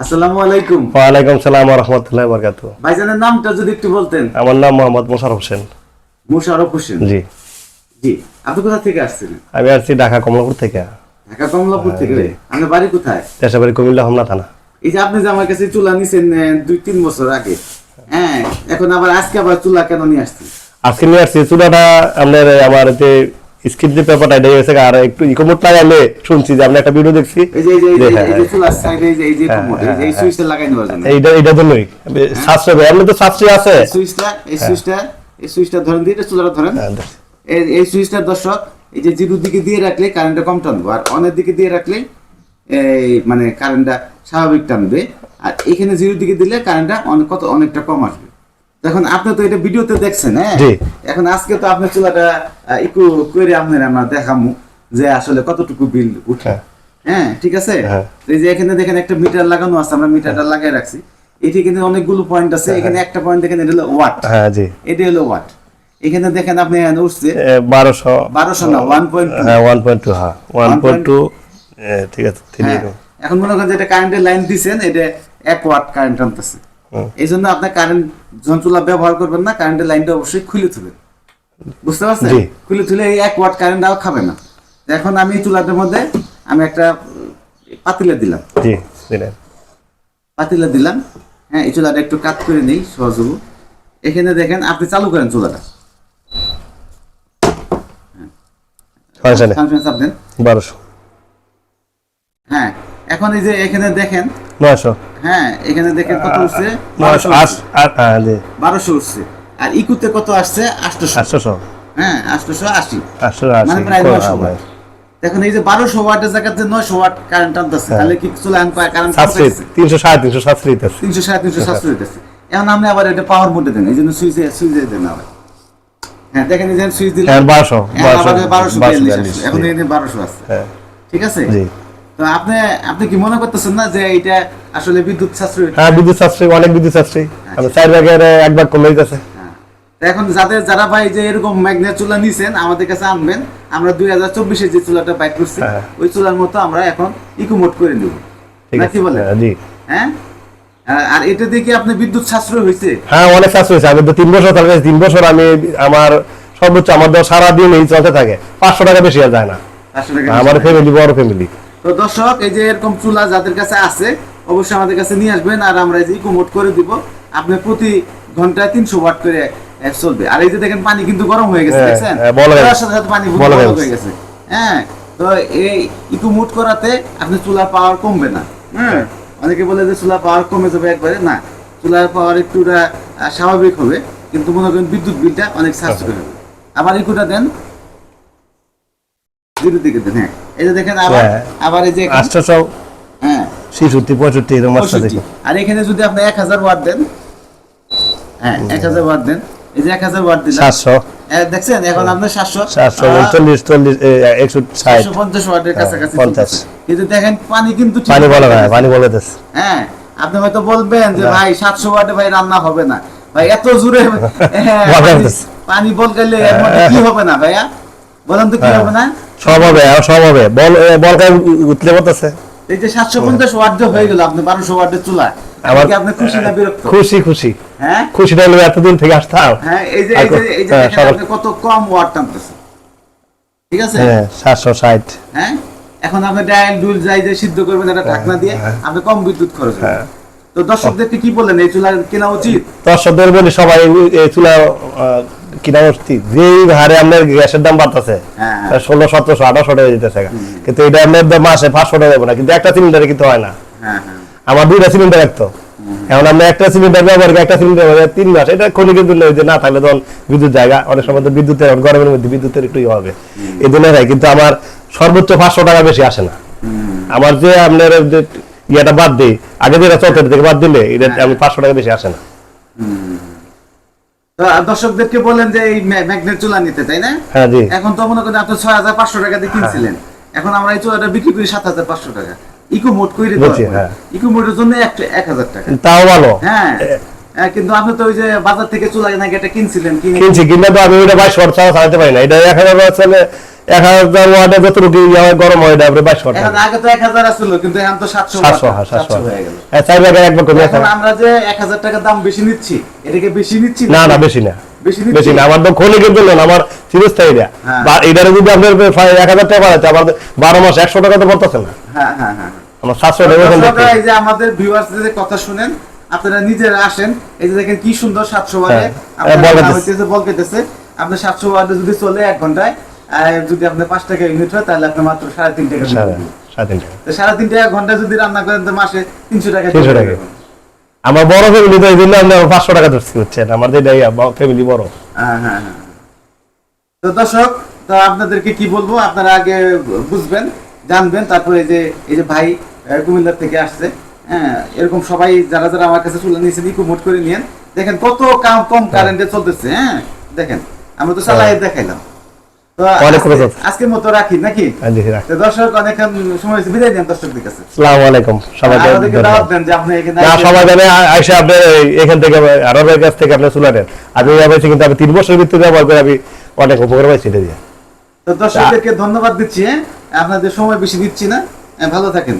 আসসালামু আলাইকুম। ওয়ালাইকুম সালাম রহমতুল্লাহ বরকাত ভাইজানের নামটা যদি একটু বলতেন। আমার নাম মোহাম্মদ মোশারফ হোসেন। মোশারফ হোসেন? জি। জি। আপনি কোথা থেকে আসছিলেন আমি আসছি ঢাকা কমলাপুর থেকে। ঢাকা কমলাপুর থেকে? আপনার বাড়ি কোথায়? দেশাবাড়ি কুমিল্লা হোমনা থানা। এই যে আপনি যে আমার কাছে চুলা নিছেন দুই তিন বছর আগে। হ্যাঁ এখন আবার আজকে আবার চুলা কেন নিয়ে আসছেন? আজকে নিয়ে আসছি চুলাটা আপনার আমার যে স্ক্রিপ্ট যে পেপারটা এটা গেছে আর একটু ইকোমোট লাগাইলে শুনছি যে আপনি একটা ভিডিও দেখছি। হ্যাঁ, হ্যাঁ, হ্যাঁ, সুইচটা এইটা জন্যই। শাস্ত্র এমনি তো শাস্ত্রী আছে। সুইচটা এই সুইচটা এই সুইচটা ধরেন দিয়ে চুলাটা ধরেন। হ্যাঁ, এই এই সুইচটার দর্শক এই যে জিরোর দিকে দিয়ে রাখলে কারেন্টটা কম টানবো আর অনের দিকে দিয়ে রাখলে এই মানে কারেন্টটা স্বাভাবিক টানবে। আর এখানে জিরোর দিকে দিলে কারেন্টটা অনেক কত অনেকটা কম আসবে। এখন আপনি তো এটা ভিডিওতে দেখছেন হ্যাঁ। এখন আজকে তো আপনার চুলাটা একটু করে আপনার আমরা দেখামু যে আসলে কতটুকু বিল উঠে। হ্যাঁ। হ্যাঁ ঠিক আছে? হ্যাঁ। এই যে এখানে দেখেন একটা মিটার লাগানো আছে আমরা মিটারটা লাগিয়ে রাখছি। এটি কিন্তু অনেকগুলো পয়েন্ট আছে এখানে একটা পয়েন্ট দেখেন এটা হলো ওয়াট হ্যাঁ জি। এটা হলো ওয়াট এখানে দেখেন আপনি এখানে উঠছে। বারোশো। বারোশো না ওয়ান পয়েন্ট হ্যাঁ ওয়ান পয়েন্ট টু হ্যাঁ ওয়ান পয়েন্ট টু ঠিক আছে ঠিক হ্যাঁ। আছে এখন মনে করেন যে এটা কারেন্টের লাইন দিছেন এটা এক ওয়াট কারেন্ট আনতেছে। এই জন্য আপনার কারেন্ট যখন চুলা ব্যবহার করবেন না কারেন্টের লাইনটা অবশ্যই খুলে তুলবেন বুঝতে পারছেন? খুলে তুলে এই এক ওয়াট কারেন্ট আর খাবে না। এখন আমি চুলাটার মধ্যে আমি একটা পাতিলা দিলাম। জি দিলেন। পাতিলা দিলাম। হ্যাঁ এই চুলাটা একটু কাট করে নিই সহজ হব। এখানে দেখেন আপনি চালু করেন চুলাটা। হ্যাঁ এখন এই যে এখানে দেখেন নয়শো। হ্যাঁ এখানে দেখেন কত উঠছে? নয়শো আট আট জি বারোশো উঠছে। আর ইকুতে কত আসছে? আটশোশো। আটশোশো। হ্যাঁ আটশোশো আশি। মানে প্রায় নয়শো ওয়াট। দেখুন এই যে বারোশো ওয়াটের জায়গাতে নয়শো ওয়াট কারেন্ট আনতেছে হ্যাঁ। তাহলে কি চলে আন কারেন্ট তিনশো সাড়ে তিনশো সাতশো দিতেছে। তিনশো সাড়ে তিনশো সাতশো দিতেছে। এখন আপনি আবার এটা পাওয়ার মোডে দেন এই জন্য সুইচে সুইচে দেন আবার। হ্যাঁ দেখেন এই যে সুইচ দিলে বারোশো বারোশো বিয়াল্লিশ এখন এই বারোশো হ্যাঁ। ঠিক আছে? তো আপনি আপনি কি মনে করতেছেন না যে এটা আসলে বিদ্যুৎ সাশ্রয়? হ্যাঁ বিদ্যুৎ সাশ্রয়ী অনেক বিদ্যুৎ সাশ্রয়ী। আমি চার ভাগের এক ভাগ কমে হ্যাঁ। এখন যাদের যারা ভাই যে এরকম ম্যাগনেট চুলা নিছেন আমাদের কাছে আনবেন। আমরা দুই হাজার চব্বিশে যে চুলাটা বাইক করছি হ্যাঁ। ওই চুলার মতো আমরা এখন ইকোমোট করে নেব। নাকি বলে হ্যাঁ, হ্যাঁ? আর- এটা কি আপনি বিদ্যুৎ সাশ্রয় হয়েছে হ্যাঁ অনেক সাশ্রয় হয়েছে আমি তো তিন বছর তিন বছর আমি আমার সর্বোচ্চ আমার সারাদিন এই চলতে থাকে। পাঁচশো টাকা বেশি আর যায় না। আমার ফ্যামিলি বড় ফ্যামিলি তো দর্শক এই যে এরকম চুলা যাদের কাছে আছে অবশ্যই আমাদের কাছে নিয়ে আসবেন আর আমরা এই যে ইকোমোট করে দিব। আপনি প্রতি ঘন্টায় তিনশো ওয়াট করে চলবে। আর এই যে দেখেন পানি কিন্তু গরম হয়ে গেছে হ্যাঁ, দেখছেন? হ্যাঁ, সাথে সাথে পানি গরম হয়ে গেছে। হ্যাঁ তো এই ইকোমোট করাতে আপনি চুলার পাওয়ার কমবে না। হ্যাঁ অনেকে বলে যে চুলার পাওয়ার কমে যাবে একবারে। না চুলার পাওয়ার একটুটা স্বাভাবিক হবে কিন্তু মনে করেন বিদ্যুৎ বিলটা অনেক সাশ্রয় হবে। আবার ইকোটা দেন জিরো দিকে দেন হ্যাঁ। এই যে দেখেন আবার হ্যাঁ। আবার এই যে হ্যাঁ। এরকম পঁয়ষট্টি। আর এখানে যদি আপনি ওয়াট দেন হ্যাঁ ওয়াট এই যে ওয়াট দিলাম। দেখছেন? এখন আপনার ওয়াটের কাছাকাছি। কিন্তু দেখেন পানি কিন্তু পানি বলে ভাই পানি বলে দিস হ্যাঁ আপনি হয়তো বলবেন যে ভাই সাতশো ওয়াটে ভাই রান্না হবে না। ভাই এত জোরে হ্যাঁ, পানি-। বল গেলে কি হবে না ভাইয়া? বলেন তো কি। হবে না? সব হবে সব হবে। বল এই যে সাতশো পঞ্চাশ ওয়াট হয়ে গেল আপনি বারোশো চুলা আমার আপনি খুশি না বিরক্ত? খুশি খুশি। হ্যাঁ? খুশি না হলে এতদিন থেকে আসতাম। হ্যাঁ এই যে এই যে এই যে হ্যাঁ, কত কম ওয়াট টানতেছে। ঠিক আছে? হ্যাঁ সাতশো ষাট। হ্যাঁ? এখন আপনি ডায়াল ডুল যাই যে সিদ্ধ করবেন একটা ঢাকনা দিয়ে হ্যাঁ। আপনি কম বিদ্যুৎ খরচ হ্যাঁ। তো দর্শকদেরকে কি বললেন? এই চুলা কেনা উচিত? দর্শকদের বলি সবাই এই চুলা কিনা উচিত যেই হারে আপনার গ্যাসের দাম বাড়তেছে হ্যাঁ, হ্যাঁ। ষোলো সতেরোশো আঠারোশো টাকা যেতেছে কিন্তু এটা দাম মাসে পাঁচশো টাকা দেবো না কিন্তু একটা সিলিন্ডারে কিন্তু হয় না। হ্যাঁ আমার দুইটা সিলিন্ডার রাখতো এখন আমরা একটা সিলিন্ডার ব্যবহার করি একটা সিলিন্ডার ব্যবহার তিন মাস। এটা জন্য ওই যে না থাকলে তখন বিদ্যুৎ জায়গা অনেক সময় তো বিদ্যুতের গরমের মধ্যে বিদ্যুতের একটু ইয়ে হবে। এই জন্য হয় কিন্তু আমার সর্বোচ্চ পাঁচশো টাকা বেশি আসে না। আমার যে আপনার যে ইয়েটা বাদ দিই আগে যেটা চলতে থেকে বাদ দিলে এটা আমি পাঁচশো টাকা বেশি আসে না। দর্শকদেরকে বলেন যে এই ম্যাগনেট চুলা নিতে তাই না? হ্যাঁ জি। এখন তো মনে করেন আপনি ছয় হাজার পাঁচশো টাকা দিয়ে কিনছিলেন। এখন আমরা এই চুলাটা বিক্রি করি সাত হাজার পাঁচশো টাকা। ইকো মোট করে হ্যাঁ। ইকো মোটের জন্য এক এক হাজার টাকা। তাও ভালো। হ্যাঁ। হ্যাঁ, কিন্তু আপনি তো ওই যে বাজার থেকে চুলা নাকি এটা কিনছিলেন কিনছি কিনলে তো আমি ওইটা ভাই বছর ছাড়া চালাতে পারি না। এটা এক হাজার এক হাজার ওয়াটে যতটুকু ইয়ে হয়, গরম হয় এটা আপনি বাইশ ওয়াট এখন আগে তো এক হাজার আসছিল কিন্তু এখন তো সাতশো সাতশো হ্যাঁ সাতশো হয়ে গেল। চার ভাগের এখন আমরা যে এক হাজার টাকা দাম বেশি নিচ্ছি এটাকে বেশি নিচ্ছি না না বেশি না। বেশি না আমার তো জন্য না, আমার চিরস্থায়ী এটা হ্যাঁ। এটারে যদি আপনার এক হাজার টাকা বাড়াচ্ছে আমার বারো মাস একশো টাকা তো পড়তেছে না। হ্যাঁ হ্যাঁ হ্যাঁ আমার সাতশো টাকা এই যে আমাদের ভিউয়ার্স যে কথা শুনেন আপনারা নিজেরা আসেন এই যে দেখেন কি সুন্দর সাতশো ওয়াটে হ্যাঁ, আপনার বল পেতেছে আপনার সাতশো ওয়াটে যদি চলে এক ঘন্টায় যদি আপনার পাঁচ টাকা ইউনিট হয় তাহলে আপনার মাত্র সাড়ে তিন টাকা সাড়ে তিন টাকা। সাড়ে তিন টাকা ঘণ্টা যদি রান্না করেন তো মাসে তিনশো টাকা 300 টাকা। আমার বড় ফ্যামিলি তো এই জন্য আমি পাঁচশো টাকা ধরছি হচ্ছেন আমার ফ্যামিলি বড়। হ্যাঁ হ্যাঁ হ্যাঁ। তো দর্শক তো আপনাদেরকে কি বলব? আপনারা আগে বুঝবেন জানবেন তারপরে এই যে এই যে ভাই কুমিল্লার থেকে আসছে হ্যাঁ এরকম সবাই যারা যারা আমার কাছে চলে নিয়েছেন ইকো মোট করে নিয়েন। দেখেন কত কাম কম কারেন্টে চলতেছে হ্যাঁ দেখেন। আমরা তো চালাই দেখাইলাম। আজকের মতো রাখি নাকি? আমি তো দর্শক অনেক সময় বিদায় দেন দর্শকদের কাছে। সালাম আলাইকুম সবাইকে ধন্যবাদ। দেন যে আপনি এখানে না সবাই জানে আইসে আপনি এখান থেকে আরবের কাছ থেকে আপনার চুলাটের আমি পাইছি কিন্তু আমি তিন বছরের ভিত্তিতে ব্যবহার করে আমি অনেক উপকার পাইছি এটা দিয়ে। তো দর্শকদেরকে ধন্যবাদ দিচ্ছি হ্যাঁ। আপনাদের সময় বেশি দিচ্ছি না হ্যাঁ, ভালো থাকেন।